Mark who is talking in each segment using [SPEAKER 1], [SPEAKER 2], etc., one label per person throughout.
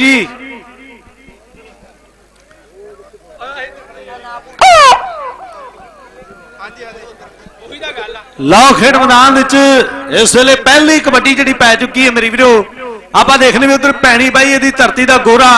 [SPEAKER 1] ਜੀ। ਲਓ ਖੇਡ ਮੈਦਾਨ ਵਿੱਚ। ਇਸ ਵੇਲੇ ਪਹਿਲੀ ਕਬੱਡੀ ਜਿਹੜੀ ਪੈ ਚੁੱਕੀ ਹੈ ਮੇਰੀ ਵੀਰੋ। ਆਪਾਂ ਦੇਖਨੇ ਵੀ ਉਧਰ ਪੈਣੀ ਬਾਈ ਇਹਦੀ ਧਰਤੀ ਦਾ ਗੋਰਾ।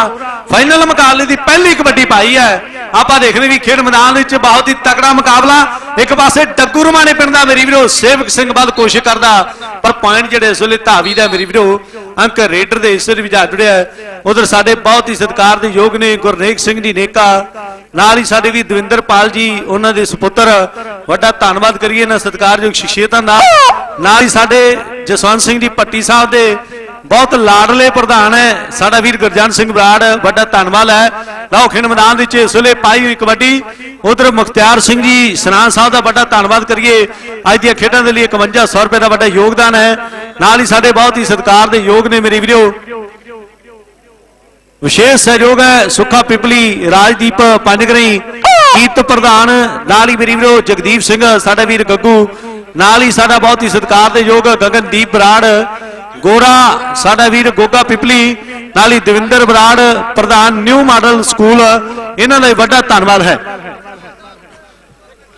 [SPEAKER 1] ਫਾਈਨਲ ਮੁਕਾਬਲੇ ਦੀ ਪਹਿਲੀ ਕਬੱਡੀ ਪਾਈ ਹੈ। ਆਪਾਂ ਦੇਖਨੇ ਵੀ ਖੇਡ ਮੈਦਾਨ ਵਿੱਚ ਬਹੁਤ ਹੀ ਤਕੜਾ ਮੁਕਾਬਲਾ। ਇੱਕ ਪਾਸੇ ਡੱਗੂ ਰਮਾਣੇ ਪਿੰਡ ਦਾ ਮੇਰੀ ਵੀਰੋ ਸੇਵਕ ਸਿੰਘ ਵੱਲ ਕੋਸ਼ਿਸ਼ ਕਰਦਾ, ਪਰ ਪੁਆਇੰਟ ਜਿਹੜੇ ਇਸ ਵੇਲੇ ਧਾਵੀ ਦਾ ਮੇਰੀ ਵੀਰੋ, ਅੰਕ ਰੇਡਰ ਦੇ ਹਿੱਸੇ ਵਿੱਚ ਜਾ ਜੁੜਿਆ ਉਧਰ ਸਾਡੇ ਬਹੁਤ ਹੀ ਸਤਿਕਾਰ ਦੇ ਯੋਗ ਨੇ ਗੁਰਨੇਕ ਸਿੰਘ ਜੀ ਨੇਕਾ, ਨਾਲ ਹੀ ਸਾਡੇ ਵੀ ਦਵਿੰਦਰਪਾਲ ਜੀ, ਉਹਨਾਂ ਦੇ ਸੁਪੁੱਤਰ। ਵੱਡਾ ਧੰਨਵਾਦ ਕਰੀਏ ਇਹਨਾਂ ਸਤਿਕਾਰਯੋਗ ਸ਼ਖਸੀਅਤਾਂ ਦਾ। ਨਾਲ ਹੀ ਸਾਡੇ ਜਸਵੰਤ ਸਿੰਘ ਜੀ ਪੱਟੀ ਸਾਹਿਬ ਦੇ ਬਹੁਤ ਲਾਡਲੇ ਪ੍ਰਧਾਨ ਹੈ। ਸਾਡਾ ਵੀਰ ਗੁਰਜੰਟ ਸਿੰਘ ਬਰਾੜ, ਵੱਡਾ ਧੰਨਵਾਦ ਹੈ। ਲਓ, ਖੇਡ ਮੈਦਾਨ ਵਿੱਚ ਇਸ ਵੇਲੇ ਪਾਈ ਹੋਈ ਕਬੱਡੀ। ਉਧਰ ਮੁਖਤਿਆਰ ਸਿੰਘ ਜੀ, ਸਨਾਨ ਸਾਹਿਬ ਦਾ ਵੱਡਾ ਧੰਨਵਾਦ ਕਰੀਏ। ਅੱਜ ਦੀਆਂ ਖੇਡਾਂ ਦੇ ਲਈ 5100 ਰੁਪਏ ਦਾ ਵੱਡਾ ਯੋਗਦਾਨ ਹੈ। ਨਾਲ ਹੀ ਸਾਡੇ ਬਹੁਤ ਹੀ ਸਤਿਕਾਰ ਦੇ ਯੋਗ ਨੇ ਮੇਰੇ ਵੀਰੋ। ਵਿਸ਼ੇਸ਼ ਸਹਿਯੋਗ ਹੈ ਸੁੱਖਾ ਪਿਪਲੀ, ਰਾਜਦੀਪ ਪੰਜਗਰਈ ਕੀਰਤ ਪ੍ਰਧਾਨ। ਨਾਲ ਹੀ ਮੇਰੀ ਵੀਰੋ ਜਗਦੀਪ ਸਿੰਘ, ਸਾਡਾ ਵੀਰ ਗੱਗੂ। ਨਾਲ ਹੀ ਸਾਡਾ ਬਹੁਤ ਹੀ ਸਤਿਕਾਰ ਦੇ ਯੋਗ ਗਗਨਦੀਪ ਬਰਾੜ। ਗੋਰਾ, ਸਾਡਾ ਵੀਰ ਗੋਗਾ ਪਿਪਲੀ, ਨਾਲ ਹੀ ਦਵਿੰਦਰ ਬਰਾੜ, ਪ੍ਰਧਾਨ ਨਿਊ ਮਾਡਲ ਸਕੂਲ, ਇਹਨਾਂ ਦਾ ਵੱਡਾ ਧੰਨਵਾਦ ਹੈ।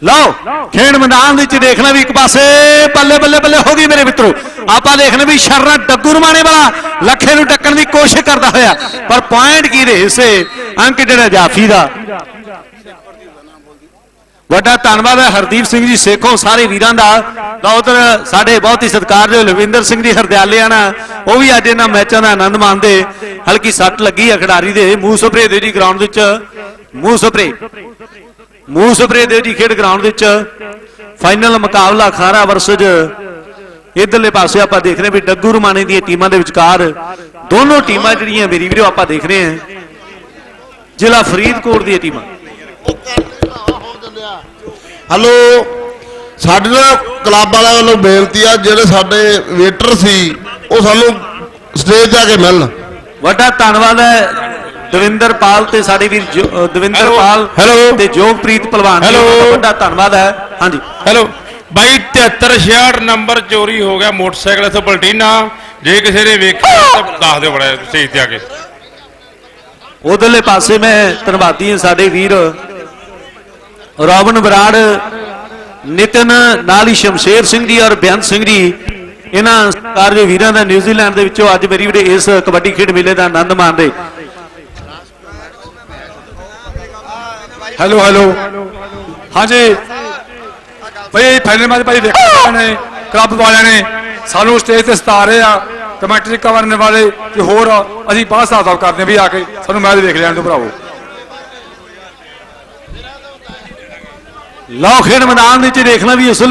[SPEAKER 1] ਲਓ, ਖੇਡ ਮੈਦਾਨ ਵਿੱਚ ਦੇਖਣਾ ਵੀ ਇੱਕ ਪਾਸੇ, ਬੱਲੇ ਬੱਲੇ ਬੱਲੇ ਹੋ ਗਈ ਮੇਰੇ ਮਿੱਤਰੋ। ਆਪਾਂ ਦੇਖਣਾ ਵੀ ਸ਼ਰਨਾ ਡੱਗੂ ਰਮਾਣੇ ਵਾਲਾ ਲੱਖੇ ਨੂੰ ਟੱਕਣ ਦੀ ਕੋਸ਼ਿਸ਼ ਕਰਦਾ ਹੋਇਆ, ਪਰ ਪੁਆਇੰਟ ਕੀ ਦੇ ਹਿੱਸੇ? ਅੰਕ ਜਿਹੜਾ ਜਾਫੀ ਦਾ। ਵੱਡਾ ਧੰਨਵਾਦ ਹੈ ਹਰਦੀਪ ਸਿੰਘ ਜੀ ਸੇਖੋਂ, ਸਾਰੇ ਵੀਰਾਂ ਦਾ। ਤਾਂ ਉਧਰ ਸਾਡੇ ਬਹੁਤ ਹੀ ਸਤਿਕਾਰਯੋਗ ਲਵਿੰਦਰ ਸਿੰਘ ਜੀ ਹਰਦਿਆਲਿਆਣਾ, ਉਹ ਵੀ ਅੱਜ ਇਹਨਾਂ ਮੈਚਾਂ ਦਾ ਆਨੰਦ ਮਾਣਦੇ। ਹਲਕੀ ਸੱਟ ਲੱਗੀ ਹੈ ਖਿਡਾਰੀ ਦੇ। ਮੂੰਹ ਸਪਰੇ ਦੇ ਜੀ ਗਰਾਊਂਡ ਵਿੱਚ। ਮੂੰਹ ਸਪਰੇ। ਮੂੰਹ ਸਪਰੇ ਦੇ ਜੀ ਖੇਡ ਗਰਾਊਂਡ ਵਿੱਚ। ਫਾਈਨਲ ਮੁਕਾਬਲਾ ਖਾਰਾ ਵਰਸਜ। ਇਧਰਲੇ ਪਾਸੇ ਆਪਾਂ ਦੇਖ ਰਹੇ ਵੀ ਡੱਗੂ ਰਮਾਣੇ ਦੀਆਂ ਟੀਮਾਂ ਦੇ ਵਿਚਕਾਰ ਦੋਨੋਂ ਟੀਮਾਂ ਜਿਹੜੀਆਂ ਮੇਰੀ ਵੀਰੋ ਆਪਾਂ ਦੇਖ ਰਹੇ ਹਾਂ। ਜ਼ਿਲ੍ਹਾ ਫਰੀਦਕੋਟ ਦੀਆਂ ਟੀਮਾਂ।
[SPEAKER 2] ਹਲੋ? ਸਾਡੇ ਨਾਲ ਕਲੱਬ ਵਾਲਿਆਂ ਵੱਲੋਂ ਬੇਨਤੀ ਆ ਜਿਹੜੇ ਸਾਡੇ ਵੇਟਰ ਸੀ ਉਹ ਸਾਨੂੰ ਸਟੇਜ ਤੇ ਆ ਕੇ ਮਿਲਣ।
[SPEAKER 1] ਵੱਡਾ ਧੰਨਵਾਦ ਹੈ ਦਵਿੰਦਰਪਾਲ ਤੇ ਸਾਡੇ ਵੀਰ ਜੋ- ਦਵਿੰਦਰਪਾਲ। ਤੇ ਜੋਗਪ੍ਰੀਤ ਪਹਿਲਵਾਨ ਜੀ, ਦਾ ਵੱਡਾ ਧੰਨਵਾਦ ਹੈ। ਹਾਂਜੀ।
[SPEAKER 3] ਹੈਲੋ? ਬਾਈ 7366 ਨੰਬਰ ਚੋਰੀ ਹੋ ਗਿਆ ਮੋਟਰਸਾਈਕਲ ਇੱਥੋਂ ਪਲਟੀਨਾ। ਜੇ ਕਿਸੇ ਨੇ ਵੇਖਿਆ ਤਾਂ ਦੱਸ ਦਿਓ ਬੜਾ ਸਟੇਜ ਤੇ ਆ ਕੇ।
[SPEAKER 1] ਉਧਰਲੇ ਪਾਸੇ ਮੈਂ ਧੰਨਵਾਦੀ ਹਾਂ ਸਾਡੇ ਵੀਰ ਰੋਬਨ ਬਰਾੜ, ਨਿਤਨ, ਨਾਲ ਹੀ ਸ਼ਮਸ਼ੇਰ ਸਿੰਘ ਜੀ ਔਰ ਬੇਅੰਤ ਸਿੰਘ ਜੀ, ਇਹਨਾਂ ਕਾਰਜ ਵੀਰਾਂ ਦਾ ਨਿਊਜ਼ੀਲੈਂਡ ਦੇ ਵਿੱਚੋਂ ਅੱਜ ਮੇਰੀ ਵੀਰੇ ਇਸ ਕਬੱਡੀ ਖੇਡ ਮੇਲੇ ਦਾ ਆਨੰਦ ਮਾਣਦੇ।
[SPEAKER 4] ਹੈਲੋ ਹੈਲੋ ਹਾਂਜੀ ਭਈ ਫਾਈਨਲ ਮੈਚ ਭਾਈ ਵੇਖਿਆ ਨੇ ਕਲੱਬ ਵਾਲਿਆਂ ਨੇ। ਸਾਨੂੰ ਸਟੇਜ ਤੇ ਸਤਾ ਰਹੇ ਆ ਕਮੈਂਟਰੀ ਕਰਨ ਵਾਲੇ ਤੇ ਹੋਰ ਅਸੀਂ ਬਾਹਰ ਹਿਸਾਬ ਕਿਤਾਬ ਕਰਦੇ ਹਾਂ ਵੀ ਆ ਕੇ ਸਾਨੂੰ ਮੈਚ ਦੇਖ ਲੈਣ ਦਿਓ ਭਰਾਵੋ।
[SPEAKER 1] ਲਓ ਖੇਡ ਮੈਦਾਨ ਦੇ ਵਿੱਚ ਦੇਖਣਾ ਵੀ ਇਸ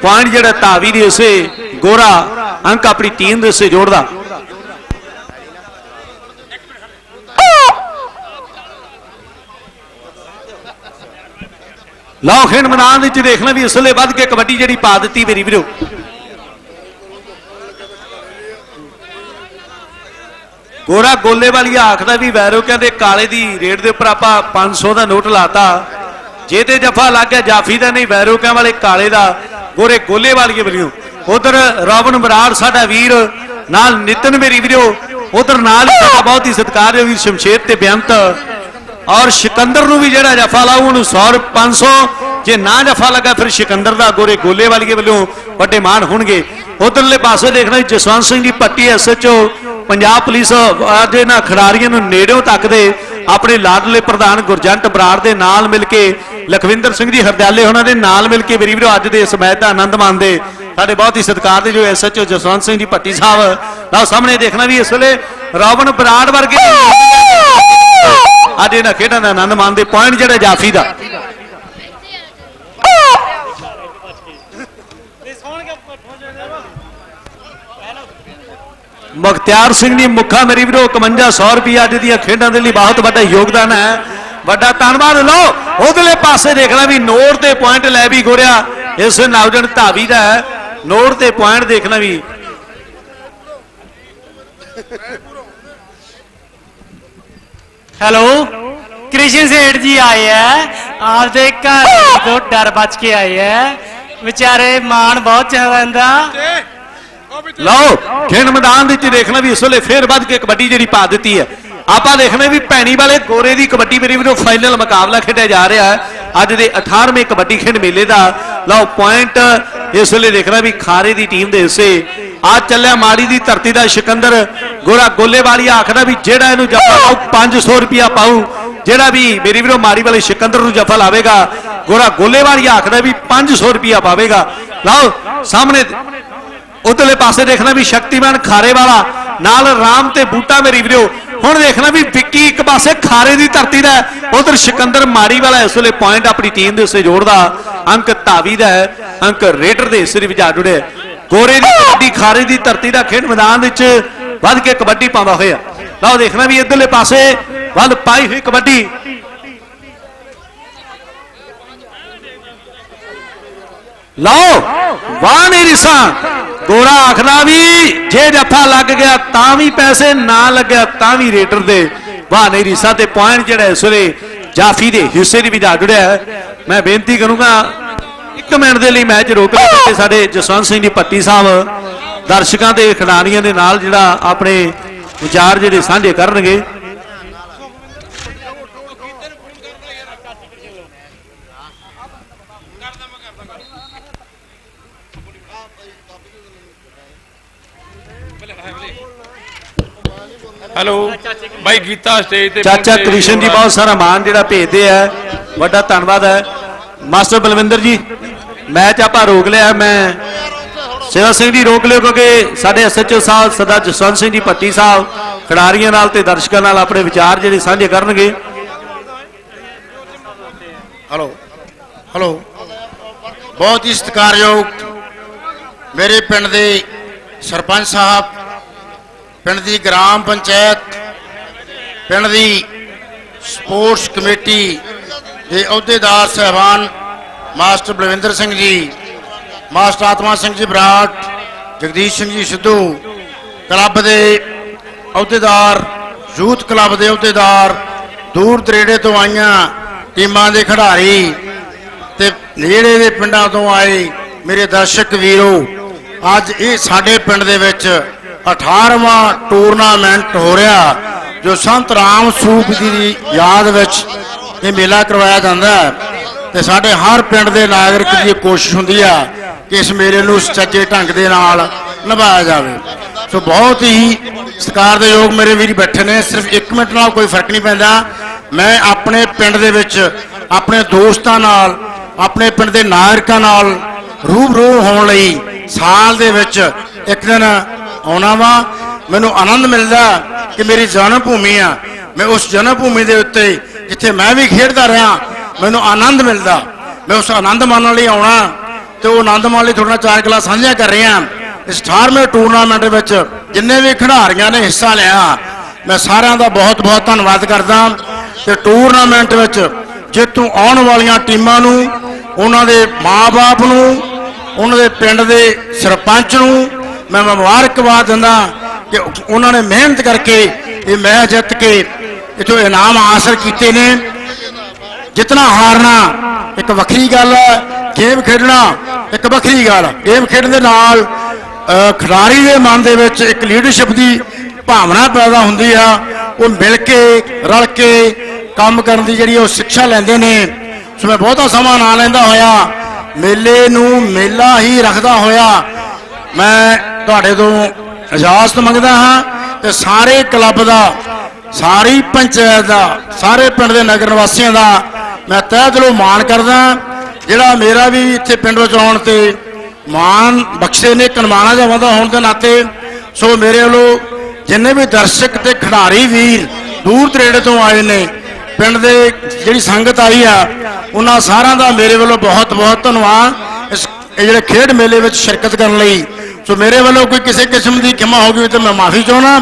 [SPEAKER 1] ਪੁਆਇੰਟ ਜਿਹੜਾ ਧਾਵੀ ਦੇ ਉਸੇ ਗੋਰਾ ਅੰਕ ਆਪਣੀ ਟੀਮ ਦੇ ਉਸੇ ਜੋੜਦਾ। ਲਓ ਖੇਡ ਮੈਦਾਨ ਵਿੱਚ ਦੇਖਣਾ ਵੀ ਇਸ ਵੇਲੇ ਵੱਧ ਕੇ ਕਬੱਡੀ ਜਿਹੜੀ ਪਾ ਦਿੱਤੀ ਮੇਰੀ ਵੀਰੋ। ਗੋਰਾ ਗੋਲੇ ਵਾਲੀ ਆਖਦਾ ਵੀ ਵੈਰੋ ਕਹਿੰਦੇ ਕਾਲੇ ਦੀ ਰੇਟ ਦੇ ਉੱਪਰ ਆਪਾਂ 500 ਦਾ ਨੋਟ ਲਾਤਾ। ਜੇ ਤੇ ਜਫਾ ਲੱਗ ਗਿਆ ਜਾਫੀ ਦਾ ਨਹੀਂ ਵੈਰੋ ਕਹਿ ਵਾਲੇ ਕਾਲੇ ਦਾ, ਗੋਰੇ ਗੋਲੇ ਵਾਲੀਏ ਵੱਲੋਂ ਉਧਰ ਰੋਬਨ ਬਰਾੜ ਸਾਡਾ ਵੀਰ, ਨਾਲ ਨਿਤਨ ਮੇਰੀ ਵੀਰੋ, ਉਧਰ ਨਾਲ ਸਾਡਾ ਬਹੁਤ ਹੀ ਸਤਿਕਾਰਯੋਗ ਵੀਰ ਸ਼ਮਸ਼ੇਰ ਤੇ ਬੇਅੰਤ। ਔਰ ਸਿਕੰਦਰ ਨੂੰ ਵੀ ਜਿਹੜਾ ਜਫਾ ਲਾਉ ਉਹਨੂੰ 100 500 ਜੇ ਨਾ ਜਫਾ ਲੱਗਾ, ਫਿਰ ਸਿਕੰਦਰ ਦਾ ਗੋਰੇ ਗੋਲੇ ਵਾਲੀਏ ਵੱਲੋਂ ਵੱਡੇ ਮਾਣ ਹੋਣਗੇ। ਉਧਰਲੇ ਪਾਸੇ ਦੇਖਣਾ ਜਸਵੰਤ ਸਿੰਘ ਦੀ ਪੱਟੀ ਐਸਐਚਓ ਪੰਜਾਬ ਪੁਲਿਸ ਅੱਜ ਇਹਨਾਂ ਖਿਡਾਰੀਆਂ ਨੂੰ ਨੇੜਿਓਂ ਤੱਕਦੇ, ਆਪਣੇ ਲਾਡਲੇ ਪ੍ਰਧਾਨ ਗੁਰਜੰਟ ਬਰਾੜ ਦੇ ਨਾਲ ਮਿਲ ਕੇ ਲਖਵਿੰਦਰ ਸਿੰਘ ਜੀ ਹਰਦਿਆਲੇ, ਉਹਨਾਂ ਦੇ ਨਾਲ ਮਿਲ ਕੇ ਮੇਰੀ ਵੀਰੋ, ਅੱਜ ਦੇ ਇਸ ਮੈਚ ਦਾ ਆਨੰਦ ਮਾਣਦੇ। ਸਾਡੇ ਬਹੁਤ ਹੀ ਸਤਿਕਾਰ ਦੇ ਜੋ ਐਸਐਚਓ ਜਸਵੰਤ ਸਿੰਘ ਜੀ, ਭੱਟੀ ਸਾਹਿਬ। ਨਾਲ ਸਾਹਮਣੇ ਦੇਖਣਾ ਵੀ ਇਸ ਵੇਲੇ ਰੋਬਨ ਬਰਾੜ ਵਰਗੇ ਅੱਜ ਇਹਨਾਂ ਖੇਡਾਂ ਦਾ ਆਨੰਦ ਮਾਣਦੇ, ਪੁਆਇੰਟ ਜਿਹੜਾ ਜਾਫੀ ਦਾ। ਮੁਖਤਿਆਰ ਸਿੰਘ ਦੀ ਮੁੱਖਾ ਮੇਰੀ ਵੀਰੋ 5100 ਰੁਪਏ ਅੱਜ ਦੀਆਂ ਖੇਡਾਂ ਦੇ ਲਈ ਬਹੁਤ ਵੱਡਾ ਯੋਗਦਾਨ ਹੈ। ਵੱਡਾ ਧੰਨਵਾਦ, ਲਓ। ਉਧਰਲੇ ਪਾਸੇ ਦੇਖਣਾ ਵੀ ਨੋਟ ਤੇ ਪੁਆਇੰਟ ਲੈ ਵੀ ਗੋਰਿਆ ਇਸ ਨੌਜਣ ਧਾਵੀ ਦਾ ਨੋਟ ਤੇ ਪੁਆਇੰਟ ਦੇਖਣਾ ਵੀ।
[SPEAKER 5] ਹੈਲੋ ਕ੍ਰਿਸ਼ਨ ਸੇਠ ਜੀ ਆਏ ਹੈ ਆਪਦੇ ਘਰ ਤੋਂ ਡਰ ਬਚ ਕੇ ਆਏ ਹੈ ਵਿਚਾਰੇ ਮਾਣ ਬਹੁਤ ਚਾਹੁੰਦਾ
[SPEAKER 1] ਲਓ ਖੇਡ ਮੈਦਾਨ ਦੇ ਵਿੱਚ ਦੇਖਣਾ ਵੀ ਇਸ ਵੇਲੇ ਫੇਰ ਵੱਧ ਕੇ ਕਬੱਡੀ ਜਿਹੜੀ ਪਾ ਦਿੱਤੀ ਹੈ। ਆਪਾਂ ਦੇਖਣਾ ਵੀ ਭੈਣੀ ਵਾਲੇ ਗੋਰੇ ਦੀ ਕਬੱਡੀ ਮੇਰੀ ਵੀਰੋ ਫਾਈਨਲ ਮੁਕਾਬਲਾ ਖੇਡਿਆ ਜਾ ਰਿਹਾ ਹੈ। ਅੱਜ ਦੇ 18ਵੇਂ ਕਬੱਡੀ ਖੇਡ ਮੇਲੇ ਦਾ। ਲਓ ਪੁਆਇੰਟ ਇਸ ਵੇਲੇ ਦੇਖਣਾ ਵੀ ਖਾਰੇ ਦੀ ਟੀਮ ਦੇ ਹਿੱਸੇ। ਆ ਚੱਲਿਆ ਮਾੜੀ ਦੀ ਧਰਤੀ ਦਾ ਸਿਕੰਦਰ। ਗੋਰਾ ਗੋਲੇਵਾਲੀ ਆਖਦਾ ਵੀ ਜਿਹੜਾ ਇਹਨੂੰ ਜੱਫਾ ਪਾਉ 500 ਰੁਪਿਆ ਪਾਉ ਜਿਹੜਾ ਵੀ ਮੇਰੀ ਵੀਰੋ ਮਾੜੀ ਵਾਲੇ ਸਿਕੰਦਰ ਨੂੰ ਜੱਫਾ ਲਾਵੇਗਾ, ਗੋਰਾ ਗੋਲੇਵਾਲੀ ਆਖਦਾ ਵੀ 500 ਰੁਪਿਆ ਪਾਵੇਗਾ। ਲਓ, ਸਾਹਮਣੇ ਉਧਰਲੇ ਪਾਸੇ ਦੇਖਣਾ ਵੀ ਸ਼ਕਤੀਮਾਨ ਖਾਰੇ ਵਾਲਾ ਨਾਲ ਰਾਮ ਤੇ ਬੂਟਾ ਮੇਰੀ ਵੀਰੋ। ਹੁਣ ਦੇਖਣਾ ਵੀ ਵਿੱਕੀ ਇੱਕ ਪਾਸੇ ਖਾਰੇ ਦੀ ਧਰਤੀ ਦਾ ਉਧਰ ਸਿਕੰਦਰ ਮਾੜੀ ਵਾਲਾ ਇਸ ਵੇਲੇ ਪੁਆਇੰਟ ਆਪਣੀ ਟੀਮ ਦੇ ਉਸੇ ਜੋੜਦਾ, ਅੰਕ ਧਾਵੀ ਦਾ ਹੈ, ਅੰਕ ਰੇਡਰ ਦੇ ਹਿੱਸੇ ਦੇ ਵਿੱਚ ਜੁੜਿਆ ਗੋਰੇ ਦੀ ਕਬੱਡੀ, ਖਾਰੇ ਦੀ ਧਰਤੀ ਦਾ ਖੇਡ ਮੈਦਾਨ ਵਿੱਚ ਵੱਧ ਕੇ ਕਬੱਡੀ ਪਾਉਂਦਾ ਹੋਇਆ। ਲਓ ਦੇਖਣਾ ਵੀ ਇਧਰਲੇ ਪਾਸੇ ਵੱਧ ਪਾਈ ਹੋਈ ਕਬੱਡੀ। ਲਓ ਵਾਹ ਨਹੀਂ ਰਿਸਾ ਗੋਰਾ ਆਖਦਾ ਵੀ ਜੇ ਜੱਥਾ ਲੱਗ ਗਿਆ ਤਾਂ ਵੀ ਪੈਸੇ, ਨਾ ਲੱਗਿਆ ਤਾਂ ਵੀ ਰੇਟਰ ਦੇ। ਵਾਹ ਨਹੀਂ ਰਿਸਾ ਤੇ ਪੁਆਇੰਟ ਜਿਹੜਾ ਇਸ ਵੇਲੇ ਜਾਫੀ ਦੇ ਹਿੱਸੇ ਦੀ ਵੀ ਜਾ ਜੁੜਿਆ ਮੈਂ ਬੇਨਤੀ ਕਰੂੰਗਾ, ਇੱਕ ਮਿੰਟ ਦੇ ਲਈ ਮੈਚ ਰੋਕ ਲਓ ਤੇ ਸਾਡੇ ਜਸਵੰਤ ਸਿੰਘ ਜੀ ਪੱਟੀ ਸਾਹਿਬ, ਦਰਸ਼ਕਾਂ ਤੇ ਖਿਡਾਰੀਆਂ ਦੇ ਨਾਲ ਜਿਹੜਾ ਆਪਣੇ ਵਿਚਾਰ ਜਿਹੜੇ ਸਾਂਝੇ ਕਰਨਗੇ।
[SPEAKER 3] ਹੈਲੋ। ਬਾਈ ਗੀਤਾ ਸਟੇਜ ਤੇ
[SPEAKER 1] ਚਾਚਾ ਕ੍ਰਿਸ਼ਨ ਜੀ ਬਹੁਤ ਸਾਰਾ ਮਾਨ ਜਿਹੜਾ ਭੇਜਦੇ ਆ। ਵੱਡਾ ਧੰਨਵਾਦ ਹੈ। ਮਾਸਟਰ ਬਲਵਿੰਦਰ ਜੀ ਮੈਚ ਆਪਾਂ ਰੋਕ ਲਿਆ। ਮੈਂ ਸੇਵਾ ਸਿੰਘ ਜੀ ਰੋਕ ਲਿਓ ਕਿਉਂਕਿ ਸਾਡੇ ਐਸਐਚਓ ਸਾਹਿਬ ਸਦਾ ਜਸਵੰਤ ਸਿੰਘ ਜੀ ਭੱਟੀ ਸਾਹਿਬ ਖਿਡਾਰੀਆਂ ਨਾਲ ਤੇ ਦਰਸ਼ਕਾਂ ਨਾਲ ਆਪਣੇ ਵਿਚਾਰ ਜਿਹੜੇ ਸਾਂਝੇ ਕਰਨਗੇ।
[SPEAKER 6] ਹਲੋ ਹਲੋ ਬਹੁਤ ਹੀ ਸਤਿਕਾਰਯੋਗ ਮੇਰੇ ਪਿੰਡ ਦੇ ਸਰਪੰਚ ਸਾਹਿਬ ਪਿੰਡ ਦੀ ਗ੍ਰਾਮ ਪੰਚਾਇਤ, ਪਿੰਡ ਦੀ ਸਪੋਰਟਸ ਕਮੇਟੀ ਦੇ ਅਹੁਦੇਦਾਰ ਸਹਿਬਾਨ ਮਾਸਟਰ ਬਲਵਿੰਦਰ ਸਿੰਘ ਜੀ, ਮਾਸਟਰ ਆਤਮਾ ਸਿੰਘ ਜੀ ਬਰਾੜ, ਜਗਦੀਸ਼ ਸਿੰਘ ਜੀ ਸਿੱਧੂ, ਕਲੱਬ ਦੇ ਅਹੁਦੇਦਾਰ, ਯੂਥ ਕਲੱਬ ਦੇ ਅਹੁਦੇਦਾਰ, ਦੂਰ ਦਰੇੜੇ ਤੋਂ ਆਈਆਂ ਟੀਮਾਂ ਦੇ ਖਿਡਾਰੀ ਤੇ ਨੇੜੇ ਦੇ ਪਿੰਡਾਂ ਤੋਂ ਆਏ ਮੇਰੇ ਦਰਸ਼ਕ ਵੀਰੋ, ਅੱਜ ਇਹ ਸਾਡੇ ਪਿੰਡ ਦੇ ਵਿੱਚ 18ਵਾਂ ਟੂਰਨਾਮੈਂਟ ਹੋ ਰਿਹਾ, ਜੋ ਸੰਤ ਰਾਮ ਸੂਪ ਜੀ ਦੀ ਯਾਦ ਵਿੱਚ ਇਹ ਮੇਲਾ ਕਰਵਾਇਆ ਜਾਂਦਾ ਹੈ। ਤੇ ਸਾਡੇ ਹਰ ਪਿੰਡ ਦੇ ਨਾਗਰਿਕ ਦੀ ਇਹ ਕੋਸ਼ਿਸ਼ ਹੁੰਦੀ ਆ ਕਿ ਇਸ ਮੇਲੇ ਨੂੰ ਸੁਚੱਜੇ ਢੰਗ ਦੇ ਨਾਲ ਨਿਭਾਇਆ ਜਾਵੇ। ਸੋ ਬਹੁਤ ਹੀ ਸਤਿਕਾਰ ਦੇ ਯੋਗ ਮੇਰੇ ਵੀਰ ਬੈਠੇ ਨੇ, ਸਿਰਫ 1 ਮਿੰਟ ਨਾਲ ਕੋਈ ਫ਼ਰਕ ਨਹੀਂ ਪੈਂਦਾ। ਮੈਂ ਆਪਣੇ ਪਿੰਡ ਦੇ ਵਿੱਚ ਆਪਣੇ ਦੋਸਤਾਂ ਨਾਲ, ਆਪਣੇ ਪਿੰਡ ਦੇ ਨਾਗਰਿਕਾਂ ਨਾਲ ਰੂਬਰੂ ਹੋਣ ਲਈ ਸਾਲ ਦੇ ਵਿੱਚ ਇੱਕ ਦਿਨ ਆਉਣਾ ਵਾ। ਮੈਨੂੰ ਆਨੰਦ ਮਿਲਦਾ ਕਿ ਮੇਰੀ ਜਨਮ ਭੂਮੀ ਆ। ਮੈਂ ਉਸ ਜਨਮ ਭੂਮੀ ਦੇ ਉੱਤੇ ਜਿੱਥੇ ਮੈਂ ਵੀ ਖੇਡਦਾ ਰਿਹਾ, ਮੈਨੂੰ ਆਨੰਦ ਮਿਲਦਾ। ਮੈਂ ਉਸ ਆਨੰਦ ਮਾਣਨ ਲਈ ਆਉਣਾ। ਤੇ ਉਹ ਆਨੰਦ ਮਾਣ ਲਈ ਤੁਹਾਡੇ ਨਾਲ ਚਾਰ ਗੱਲਾਂ ਸਾਂਝੀਆਂ ਕਰ ਰਿਹਾ ਇਸ 18ਵੇਂ ਟੂਰਨਾਮੈਂਟ ਵਿੱਚ ਜਿੰਨੇ ਵੀ ਖਿਡਾਰੀਆਂ ਨੇ ਹਿੱਸਾ ਲਿਆ, ਮੈਂ ਸਾਰਿਆਂ ਦਾ ਬਹੁਤ ਬਹੁਤ ਧੰਨਵਾਦ ਕਰਦਾ। ਤੇ ਟੂਰਨਾਮੈਂਟ ਵਿੱਚ ਜੇਤੂ ਆਉਣ ਵਾਲੀਆਂ ਟੀਮਾਂ ਨੂੰ, ਉਹਨਾਂ ਦੇ ਮਾਪੇ ਨੂੰ, ਉਹਨਾਂ ਦੇ ਪਿੰਡ ਦੇ ਸਰਪੰਚ ਨੂੰ ਮੈਂ ਮੁਬਾਰਕਬਾਦ ਦਿੰਦਾ ਕਿ ਉਹਨਾਂ ਨੇ ਮਿਹਨਤ ਕਰਕੇ ਇਹ ਮੈਚ ਜਿੱਤ ਕੇ ਇਥੋਂ ਇਨਾਮ ਹਾਸਲ ਕੀਤੇ ਨੇ। ਜਿੱਤਣਾ ਹਾਰਨਾ, ਇੱਕ ਵੱਖਰੀ ਗੱਲ ਹੈ, ਗੇਮ ਖੇਡਣਾ ਇੱਕ ਵੱਖਰੀ ਗੱਲ ਗੇਮ ਖੇਡਣ ਦੇ ਨਾਲ ਖਿਡਾਰੀ ਦੇ ਮਨ ਦੇ ਵਿੱਚ ਇੱਕ ਲੀਡਰਸ਼ਿਪ ਦੀ ਭਾਵਨਾ ਪੈਦਾ ਹੁੰਦੀ ਆ। ਉਹ ਮਿਲ ਕੇ, ਰਲ ਕੇ ਕੰਮ ਕਰਨ ਦੀ ਜਿਹੜੀ ਉਹ ਸਿੱਖਿਆ ਲੈਂਦੇ ਨੇ। ਸੋ ਮੈਂ ਬਹੁਤਾ ਸਮਾਂ ਨਾ ਲੈਂਦਾ ਹੋਇਆ। ਮੇਲੇ ਨੂੰ ਮੇਲਾ ਹੀ ਰੱਖਦਾ ਹੋਇਆ। ਮੈਂ ਤੁਹਾਡੇ ਤੋਂ ਇਜਾਜ਼ਤ ਮੰਗਦਾ ਹਾਂ ਤੇ ਸਾਰੇ ਕਲੱਬ ਦਾ, ਸਾਰੀ ਪੰਚਾਇਤ ਦਾ, ਸਾਰੇ ਪਿੰਡ ਦੇ ਨਗਰ ਨਿਵਾਸੀਆਂ ਦਾ ਮੈਂ ਤਹਿ ਦਿਲੋਂ ਮਾਣ ਕਰਦਾ ਜਿਹੜਾ ਮੇਰਾ ਵੀ ਇੱਥੇ ਪਿੰਡ ਵਿੱਚ ਆਉਣ ਤੇ ਮਾਣ ਬਖਸ਼ੇ ਨੇ ਕਨਮਾਨਾ ਜਾਵਾਂਦਾ ਹੋਣ ਦੇ ਨਾਤੇ, ਸੋ ਮੇਰੇ ਵੱਲੋਂ ਜਿੰਨੇ ਵੀ ਦਰਸ਼ਕ ਤੇ ਖਿਡਾਰੀ ਵੀਰ ਦੂਰ ਦਰੇੜੇ ਤੋਂ ਆਏ ਨੇ, ਪਿੰਡ ਦੇ ਜਿਹੜੀ ਸੰਗਤ ਆਈ ਆ, ਉਹਨਾਂ ਸਾਰਿਆਂ ਦਾ ਮੇਰੇ ਵੱਲੋਂ ਬਹੁਤ ਬਹੁਤ ਧੰਨਵਾਦ। ਇਸ ਜਿਹੜੇ ਖੇਡ ਮੇਲੇ ਵਿੱਚ ਸ਼ਿਰਕਤ ਕਰਨ ਲਈ ਸੋ ਮੇਰੇ ਵੱਲੋਂ ਕੋਈ ਕਿਸੇ ਕਿਸਮ ਦੀ ਖਿਮਾ ਹੋ ਗਈ ਤੇ ਮੈਂ ਮਾਫੀ ਚਾਹੁੰਦਾ।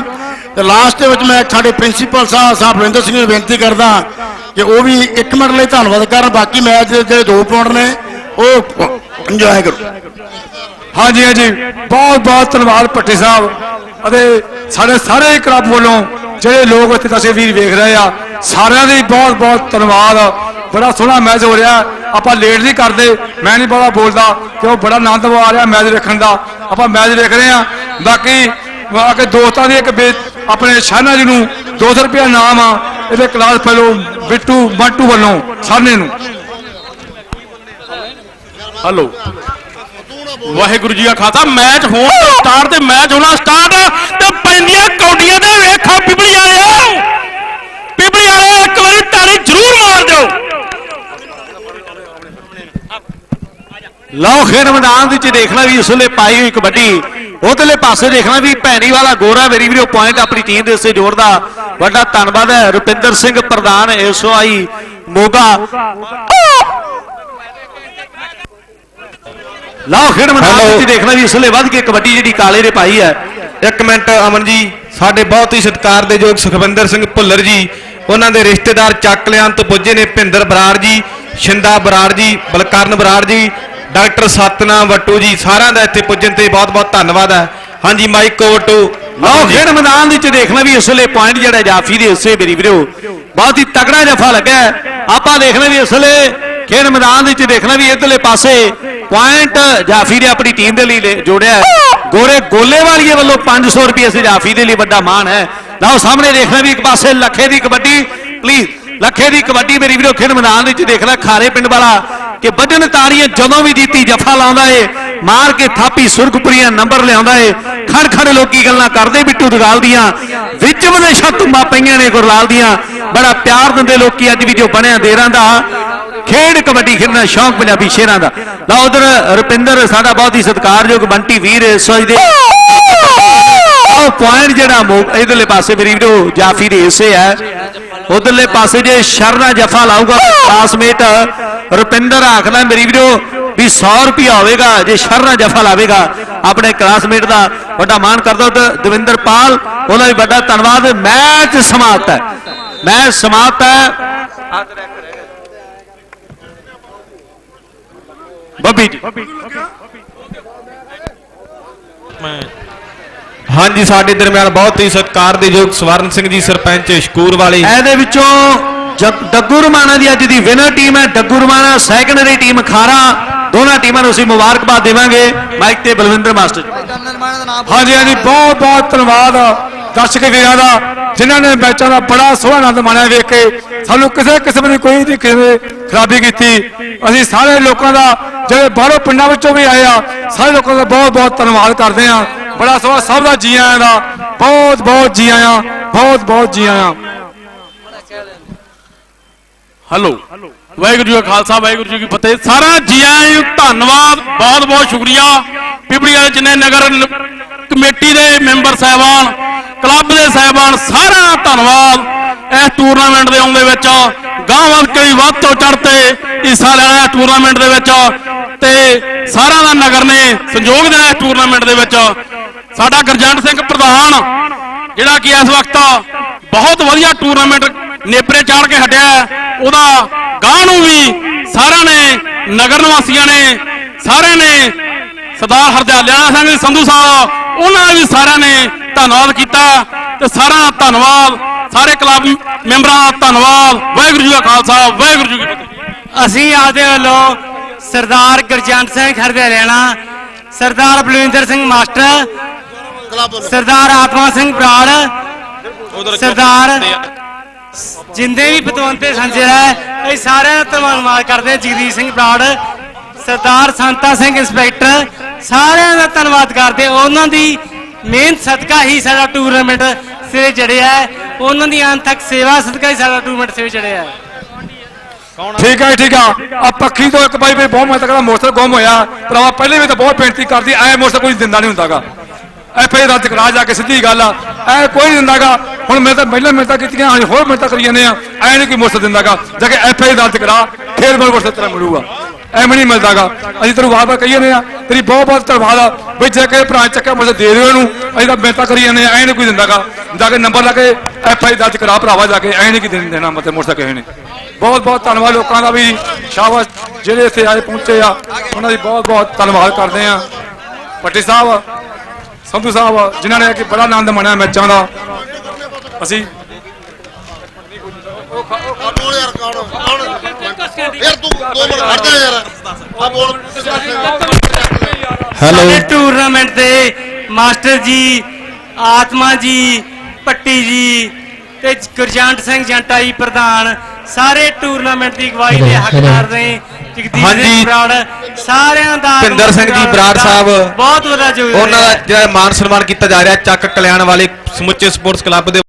[SPEAKER 6] ਤੇ ਲਾਸਟ ਦੇ ਵਿੱਚ ਮੈਂ ਸਾਡੇ ਪ੍ਰਿੰਸੀਪਲ ਸਾਹਿਬ ਸਾਹਿਬ ਰਵਿੰਦਰ ਸਿੰਘ ਨੂੰ ਬੇਨਤੀ ਕਰਦਾ ਕਿ ਉਹ ਵੀ ਇੱਕ ਮਿੰਟ ਲਈ ਧੰਨਵਾਦ ਕਰਨ। ਬਾਕੀ ਮੈਚ ਦੇ ਜਿਹੜੇ ਦੋ ਪੁਆਇੰਟ ਨੇ, ਉਹ ਇੰਜੋਏ ਕਰੋ।
[SPEAKER 4] ਹਾਂਜੀ ਹਾਂਜੀ। ਬਹੁਤ ਬਹੁਤ ਧੰਨਵਾਦ ਭੱਟੀ ਸਾਹਿਬ ਅਤੇ ਸਾਡੇ ਸਾਰੇ ਕਲੱਬ ਵੱਲੋਂ ਜਿਹੜੇ ਲੋਕ ਇੱਥੇ ਤਸਵੀਰ ਵੇਖ ਰਹੇ ਆ, ਸਾਰਿਆਂ ਦੀ ਬਹੁਤ ਬਹੁਤ ਧੰਨਵਾਦ। ਬੜਾ ਸੋਹਣਾ ਮੈਚ ਹੋ ਰਿਹਾ। ਆਪਾਂ ਲੇਟ ਨਹੀਂ ਕਰਦੇ, ਮੈਂ ਨਹੀਂ ਬੜਾ ਬੋਲਦਾ, ਕਿ ਉਹ ਬੜਾ ਆਨੰਦ ਆ ਰਿਹਾ ਮੈਚ ਦੇਖਣ ਦਾ। ਆਪਾਂ ਮੈਚ ਦੇਖ ਰਹੇ ਆ ਬਾਕੀ ਆ ਦੋਸਤਾਂ ਦੀ ਇੱਕ ਆਪਣੇ ਸ਼ਾਨਾ ਜੀ ਨੂੰ 200 ਰੁਪਏ ਨਾਮ ਆ, ਇਹਦੇ ਕਲਾਸ ਫੈਲੋ ਬਿੱਟੂ ਬੰਟੂ ਵੱਲੋਂ ਸਾਨੇ ਨੂੰ।
[SPEAKER 3] ਹਲੋ ਵਾਹਿਗੁਰੂ ਜੀ ਦਾ ਖਾਤਾ ਮੈਚ ਹੋਣ ਸਟਾਰਟ ਤੇ ਮੈਚ ਹੋਣਾ ਸਟਾਰਟ ਤੇ ਪੈਂਦੀਆਂ ਕੌਡੀਆਂ ਦੇ ਵੇਖਾ ਪਿਬਲੀ ਵਾਲਿਓ। ਪਿਬਲੀ ਵਾਲਿਓ ਇੱਕ ਵਾਰੀ ਤਾੜੀ ਜ਼ਰੂਰ ਮਾਰ ਦਿਓ
[SPEAKER 1] ਲਓ ਖੇਡ ਮੈਦਾਨ ਵਿੱਚ ਦੇਖਣਾ ਵੀ ਇਸ ਵੇਲੇ ਪਾਈ ਹੋਈ ਕਬੱਡੀ ਉਧਰਲੇ ਪਾਸੇ ਦੇਖਣਾ ਵੀ ਭੈਣੀ ਵਾਲਾ ਗੋਰਾ ਮੇਰੀ ਵੀਰੋ ਪੁਆਇੰਟ ਆਪਣੀ ਟੀਮ ਦੇ ਉਸੇ ਜੋੜਦਾ ਵੱਡਾ ਧੰਨਵਾਦ ਹੈ ਰੁਪਿੰਦਰ ਸਿੰਘ ਪ੍ਰਧਾਨ ਐਸਓਆਈ ਮੋਗਾ। ਲਓ ਖੇਡ ਮੈਦਾਨ. ਵਿੱਚ ਦੇਖਣਾ ਵੀ ਇਸ ਵੇਲੇ ਵੱਧ ਕੇ ਕਬੱਡੀ ਜਿਹੜੀ ਕਾਲੇ ਨੇ ਪਾਈ ਹੈ।
[SPEAKER 7] ਇੱਕ ਮਿੰਟ ਅਮਨ ਜੀ ਸਾਡੇ ਬਹੁਤ ਹੀ ਸਤਿਕਾਰ ਦੇ ਯੋਗ ਸੁਖਵਿੰਦਰ ਸਿੰਘ ਭੁੱਲਰ ਜੀ ਉਹਨਾਂ ਦੇ ਰਿਸ਼ਤੇਦਾਰ ਚੱਕ ਲਿਆਣ ਤੋਂ ਪੁੱਜੇ ਨੇ ਭਿੰਦਰ ਬਰਾੜ ਜੀ ਸ਼ਿੰਦਾ ਬਰਾੜ ਜੀ ਬਲਕਰਨ ਬਰਾੜ ਜੀ ਡਾਕਟਰ ਸਤਨਾਮ ਵੱਟੂ ਜੀ ਸਾਰਿਆਂ ਦਾ ਇੱਥੇ ਪੁੱਜਣ ਤੇ ਬਹੁਤ ਬਹੁਤ ਧੰਨਵਾਦ ਹੈ ਹਾਂਜੀ ਮਾਈਕ ਓਵਰ ਟੂ
[SPEAKER 1] ਲਓ ਖੇਡ ਮੈਦਾਨ ਵਿੱਚ ਦੇਖਣਾ ਵੀ ਇਸ ਵੇਲੇ ਪੁਆਇੰਟ ਜਿਹੜਾ ਜਾਫੀ ਦੇ ਹਿੱਸੇ ਮੇਰੀ ਵੀਰੋ ਬਹੁਤ ਹੀ ਤਕੜਾ ਜਫਾ ਲੱਗਾ। ਆਪਾਂ ਦੇਖਣਾ ਵੀ ਇਸ ਵੇਲੇ ਖੇਡ ਮੈਦਾਨ ਵਿੱਚ ਦੇਖਣਾ ਵੀ ਇਧਰਲੇ ਪਾਸੇ ਪੁਆਇੰਟ ਜਾਫੀ ਨੇ ਆਪਣੀ ਟੀਮ ਦੇ ਲਈ ਜੋੜਿਆ। ਗੋਰੇ ਗੋਲੇ ਵਾਲੀਏ ਵੱਲੋਂ 500 ਰੁਪਏ ਸੇ ਜਾਫੀ ਦੇ ਲਈ ਵੱਡਾ ਮਾਣ ਹੈ ਲਓ ਸਾਹਮਣੇ ਦੇਖਣਾ ਵੀ ਇੱਕ ਪਾਸੇ ਲੱਖੇ ਦੀ ਕਬੱਡੀ ਪਲੀਜ਼ ਲੱਖੇ ਦੀ ਕਬੱਡੀ ਮੇਰੀ ਵੀਰੋ ਖੇਡ ਮੈਦਾਨ ਵਿੱਚ ਦੇਖਣਾ ਖਾਰੇ ਪਿੰਡ ਵਾਲਾ ਕਿ ਵੱਜਣ ਤਾੜੀਆਂ ਜਦੋਂ ਵੀ ਜੀਤੀ ਜਫਾ ਲਾਉਂਦਾ ਏ, ਮਾਰ ਕੇ ਥਾਪੀ, ਸੁਰਖਪੁਰੀਆਂ ਨੰਬਰ ਲਿਆਉਂਦਾ ਏ ਖੜ ਖੜ ਲੋਕੀ ਗੱਲਾਂ ਕਰਦੇ ਬਿੱਟੂ ਦਗਾਲ ਦੀਆਂ, ਵਿੱਚ ਵਿਦੇਸ਼ਾਂ ਤੁੰਬਾਂ ਪਈਆਂ ਨੇ ਗੁਰਲਾਲ ਦੀਆਂ, ਬੜਾ ਪਿਆਰ ਦਿੰਦੇ ਲੋਕੀ ਅੱਜ ਵੀ ਜੋ ਬਣਿਆ ਦੇਰਾਂ ਦਾ, ਖੇਡ ਕਬੱਡੀ ਖੇਡਣਾ ਸ਼ੌਂਕ ਪੰਜਾਬੀ ਸ਼ੇਰਾਂ ਦਾ। ਲਓ ਉਧਰ ਰੁਪਿੰਦਰ, ਸਾਡਾ ਬਹੁਤ ਹੀ ਸਤਿਕਾਰਯੋਗ ਬੰਟੀ ਵੀਰ ਸੋਚਦੇ ਉਹ ਪੁਆਇੰਟ ਜਿਹੜਾ ਮੋ- ਇਧਰਲੇ ਪਾਸੇ ਮੇਰੀ ਵੀਰੋ ਜਾਫੀ ਦੇ ਹਿੱਸੇ ਹੈ। ਉਧਰਲੇ ਪਾਸੇ ਜੇ ਸ਼ਰਨਾ ਜਫਾ ਲਾਊਗਾ ਕਲਾਸਮੇਟ ਰੁਪਿੰਦਰ ਆਖਦਾ ਮੇਰੀ ਵੀਰੋ ਵੀ 100 ਰੁਪਿਆ ਹੋਵੇਗਾ ਜੇ ਸ਼ਰਨਾ ਜਫਾ ਲਾਵੇਗਾ ਆਪਣੇ ਕਲਾਸਮੇਟ ਦਾ ਵੱਡਾ ਮਾਣ ਕਰਦਾ ਉਧਰ ਦਵਿੰਦਰ ਪਾਲ ਉਹਦਾ ਵੀ ਵੱਡਾ ਧੰਨਵਾਦ ਮੈਚ ਸਮਾਪਤ ਹੈ। ਮੈਚ ਸਮਾਪਤ ਹੈ। ਬੱਬੀ ਜੀ।
[SPEAKER 7] ਹਾਂਜੀ ਸਾਡੇ ਦਰਮਿਆਨ ਬਹੁਤ ਹੀ ਸਤਿਕਾਰ ਦੇ ਯੋਗ ਸਵਰਨ ਸਿੰਘ ਜੀ ਸਰਪੰਚ ਸ਼ਕੂਰ ਵਾਲੇ।
[SPEAKER 1] ਇਹਦੇ ਵਿੱਚੋਂ ਡੱਗੂ ਰਮਾਣਾ ਦੀ ਅੱਜ ਦੀ ਵਿਨਰ ਟੀਮ ਹੈ ਡੱਗੂ ਰਮਾਣਾ ਸੈਕੰਡਰੀ ਟੀਮ ਖਾਰਾ ਦੋਨਾਂ ਟੀਮਾਂ ਨੂੰ ਅਸੀਂ ਮੁਬਾਰਕਬਾਦ ਦੇਵਾਂਗੇ। ਮਾਈਕ ਤੇ ਬਲਵਿੰਦਰ ਮਾਸਟਰ
[SPEAKER 4] ਹਾਂਜੀ ਹਾਂਜੀ ਬਹੁਤ ਬਹੁਤ ਧੰਨਵਾਦ ਦਰਸ਼ਕ ਵੀਰਾਂ ਦਾ ਜਿਨ੍ਹਾਂ ਨੇ ਮੈਚਾਂ ਦਾ ਬੜਾ ਸੋਹਣਾ ਆਨੰਦ ਮਾਣਿਆ ਵੇਖ ਕੇ। ਸਾਨੂੰ ਕਿਸੇ ਕਿਸਮ ਦੀ ਕੋਈ ਨਹੀਂ ਕਿਸੇ ਨੇ ਖਰਾਬੀ ਕੀਤੀ। ਅਸੀਂ ਸਾਰੇ ਲੋਕਾਂ ਦਾ ਜਿਹੜੇ ਬਾਹਰੋਂ ਪਿੰਡਾਂ ਵਿੱਚੋਂ ਵੀ ਆਏ ਆ ਸਾਰੇ ਲੋਕਾਂ ਦਾ ਬਹੁਤ ਬਹੁਤ ਧੰਨਵਾਦ ਕਰਦੇ ਆ ਬੜਾ ਸੋਹਣਾ ਸਭ ਦਾ ਜੀ ਆਇਆਂ ਦਾ। ਬਹੁਤ ਬਹੁਤ ਜੀ ਆਇਆਂ ਬਹੁਤ ਬਹੁਤ ਜੀ ਆਇਆਂ।
[SPEAKER 3] ਹੈਲੋ ਵਾਹਿਗੁਰੂ ਜੀ ਕਾ ਖਾਲਸਾ, ਵਾਹਿਗੁਰੂ ਜੀ ਕੀ ਫਤਿਹ। ਸਾਰਾ ਜੀ ਆਇਆਂ ਧੰਨਵਾਦ, ਬਹੁਤ ਬਹੁਤ ਸ਼ੁਕਰੀਆ। ਪਿਪੜੀ ਵਾਲੇ ਜਿੰਨੇ ਨਗਰ ਕਮੇਟੀ ਦੇ ਮੈਂਬਰ ਸਾਹਿਬਾਨ, ਕਲੱਬ ਦੇ ਸਾਹਿਬਾਨ, ਸਾਰਿਆਂ ਧੰਨਵਾਦ। ਇਸ ਟੂਰਨਾਮੈਂਟ ਦੇ ਆਉਣ ਦੇ ਵਿੱਚ ਗਾਂਹ ਵੱਧ ਵੀ ਵੱਧ ਤੋਂ ਚੜ ਤੇ ਹਿੱਸਾ ਲੈਣਾ ਇਸ ਟੂਰਨਾਮੈਂਟ ਦੇ ਵਿੱਚ। ਤੇ ਸਾਰਿਆਂ ਦਾ ਨਗਰ ਨੇ ਸੰਯੋਗ ਦੇਣਾ ਇਸ ਟੂਰਨਾਮੈਂਟ ਦੇ ਵਿੱਚ। ਸਾਡਾ ਗੁਰਜੰਟ ਸਿੰਘ ਪ੍ਰਧਾਨ, ਜਿਹੜਾ ਕਿ ਇਸ ਵਕਤ ਬਹੁਤ ਵਧੀਆ ਟੂਰਨਾਮੈਂਟ ਨੇਪਰੇ ਚਾੜ ਕੇ ਹਟਿਆ। ਉਹਦਾ ਗਾਂ ਨੂੰ ਵੀ ਸਾਰਿਆਂ ਨੇ ਨਗਰ ਨਿਵਾਸੀਆਂ ਨੇ ਸਾਰਿਆਂ ਨੇ ਸਰਦਾਰ ਹਰਦਿਆਲਿਆ ਸਿੰਘ ਸੰਧੂ ਸਾਹਿਬ ਉਹਨਾਂ ਨੇ ਵੀ ਸਾਰਿਆਂ ਨੇ ਧੰਨਵਾਦ ਕੀਤਾ ਤੇ ਸਾਰਿਆਂ ਦਾ ਧੰਨਵਾਦ ਸਾਰੇ ਕਲੱਬ ਮੈਂਬਰਾਂ ਦਾ ਧੰਨਵਾਦ। ਵਾਹਿਗੁਰੂ ਜੀ ਕਾ ਖਾਲਸਾ ਵਾਹਿਗੁਰੂ ਜੀ ਕੀ ਫਤਿਹ।
[SPEAKER 5] ਅਸੀਂ ਆਪਦੇ ਵੱਲੋਂ ਸਰਦਾਰ ਗੁਰਜੰਟ ਸਿੰਘ ਖਰਦੇ ਲੈਣਾ ਸਰਦਾਰ ਬਲਵਿੰਦਰ ਸਿੰਘ ਮਾਸਟਰ ਸਰਦਾਰ ਆਤਮਾ ਸਿੰਘ ਬਰਾੜ ਸਰਦਾਰ ਜਿੰਦੇ ਵੀ ਪਤਵੰਤੇ ਸੰਜੇ ਇਹ ਸਾਰਿਆਂ ਦਾ ਧੰਨਵਾਦ ਕਰਦੇ ਹਾਂ। ਜਗਦੀਸ਼ ਸਿੰਘ ਬਰਾੜ, ਸਰਦਾਰ ਸੰਤਾ ਸਿੰਘ ਇੰਸਪੈਕਟਰ, ਸਾਰਿਆਂ ਦਾ ਧੰਨਵਾਦ ਕਰਦੇ ਉਹਨਾਂ ਦੀ ਮਿਹਨਤ ਸਦਕਾ ਹੀ ਸਾਡਾ ਟੂਰਨਾਮੈਂਟ ਸਿਰੇ ਚੜਿਆ ਹੈ। ਉਹਨਾਂ ਦੀ ਅੰਤ ਸੇਵਾ ਸਦਕਾ ਹੀ ਸਾਡਾ ਟੂਰਨਾਮੈਂਟ ਸਿਰੇ ਚੜਿਆ ਹੈ।
[SPEAKER 4] ਠੀਕ ਹੈ ਠੀਕ ਆ। ਆ ਪੱਖੀ ਤੋਂ ਇੱਕ ਬਾਈ ਬਈ ਬਹੁਤ ਮੈਂ ਤੱਕ ਮੋਟਰ ਗੁੰਮ ਹੋਇਆ। ਭਰਾਵਾ, ਪਹਿਲੇ ਵੀ ਤਾਂ ਬਹੁਤ ਬੇਨਤੀ ਕਰਦੀ, ਐ ਮੋਟਰ ਕੋਈ ਦਿੰਦਾ ਨਹੀਂ ਹੁੰਦਾਗਾ। ਐਫ ਆਈ ਰੱਦ ਕਰਾ ਜਾ ਕੇ ਸਿੱਧੀ ਗੱਲ ਆ। ਐ ਕੋਈ ਨਹੀਂ ਦਿੰਦਾਗਾ ਹੁਣ ਮੈਂ ਤਾਂ ਪਹਿਲਾਂ ਮਿਹਨਤਾਂ ਕੀਤੀਆਂ ਹੁਣ ਹੋਰ ਮਿੰਤਾ ਕਰੀ ਜਾਂਦੇ ਆ। ਐ ਨਹੀਂ ਕੋਈ ਮੋਟਰ ਦਿੰਦਾਗਾ, ਜਾ ਕੇ ਐਫ ਆਈ ਰੱਦ ਕਰਾ, ਫੇਰ ਮੈਨੂੰ ਮੋਟਰ ਤੇਰਾ ਮਿਲੂਗਾ ਐਵੇਂ ਨਹੀਂ ਮਿਲਦਾਗਾ। ਅਸੀਂ ਤੈਨੂੰ ਵਾਰ ਵਾਰ ਕਹੀ ਜਾਂਦੇ ਆ, ਤੇਰੀ ਬਹੁਤ ਬਹੁਤ ਧੰਨਵਾਦ ਆ, ਵੀ ਜੇ ਕਿ ਭਰਾ ਚੱਕਿਆ ਮੋਟਰ ਦੇ ਦਿਓ ਇਹਨੂੰ, ਅਸੀਂ ਤਾਂ ਮਿੰਤਾ ਕਰੀ ਜਾਂਦੇ ਆ, ਐ ਨਹੀਂ ਕੋਈ ਦਿੰਦਾਗਾ। ਜਾ ਕੇ ਨੰਬਰ ਲਾ ਕੇ ਐਫ ਆਈ ਦਰਜ ਕਰਾ ਭਰਾਵਾ ਜਾ ਕੇ, ਐ ਨਹੀਂ ਕਿ ਦੇਣਾ ਮਤਲਬ ਮੋਟਰ ਕਿਸੇ ਨੇ। ਬਹੁਤ ਬਹੁਤ ਧੰਨਵਾਦ ਲੋਕਾਂ ਦਾ ਵੀ, ਸ਼ਾਬਾਸ਼, ਜਿਹੜੇ ਇੱਥੇ ਆਏ ਪਹੁੰਚੇ ਆ, ਉਹਨਾਂ ਦੀ ਬਹੁਤ ਬਹੁਤ ਧੰਨਵਾਦ ਕਰਦੇ ਆ। ਪੱਟੀ ਸਾਹਿਬ, ਸੰਧੂ ਸਾਹਿਬ, ਜਿਨ੍ਹਾਂ ਨੇ ਕਿ ਬੜਾ ਆਨੰਦ ਮਾਣਿਆ ਮੈਚਾਂ ਦਾ। ਅਸੀਂ
[SPEAKER 2] ਬੋਲ ਯਾਰ ਕੌਣ ਕੌਣ ਯਾਰ ਤੂੰ ਦੋ ਮਿੰਟ ਖੜ ਜਾ ਯਾਰ ਆ ਬੋਲ
[SPEAKER 5] ਸਾਡੇ ਟੂਰਨਾਮੈਂਟ ਦੇ ਮਾਸਟਰ ਜੀ ਆਤਮਾ ਜੀ ਪੱਟੀ ਜੀ ਤੇ ਗੁਰਜੰਟ ਸਿੰਘ ਜੰਟਾ ਜੀ ਪ੍ਰਧਾਨ ਸਾਰੇ ਟੂਰਨਾਮੈਂਟ ਦੀ ਅਗਵਾਈ ਦੇ ਹੱਕਦਾਰ ਨੇ ਜਗਦੀਪ
[SPEAKER 7] ਹਾਂਜੀ।
[SPEAKER 5] ਸਿੰਘ ਬਰਾੜ ਸਾਰਿਆਂ ਦਾ
[SPEAKER 7] ਭਿੰਦਰ ਸਿੰਘ ਜੀ ਬਰਾੜ ਸਾਹਿਬ।
[SPEAKER 5] ਬਹੁਤ ਵੱਡਾ ਯੋਗਦਾਨ
[SPEAKER 7] ਉਹਨਾਂ ਦਾ। ਜਿਹੜਾ ਮਾਨ ਸਨਮਾਨ ਕੀਤਾ ਜਾ ਰਿਹਾ ਚੱਕ ਕਲਿਆਣ ਵਾਲੇ ਸਮੁੱਚੇ ਸਪੋਰਟਸ ਕਲੱਬ ਦੇ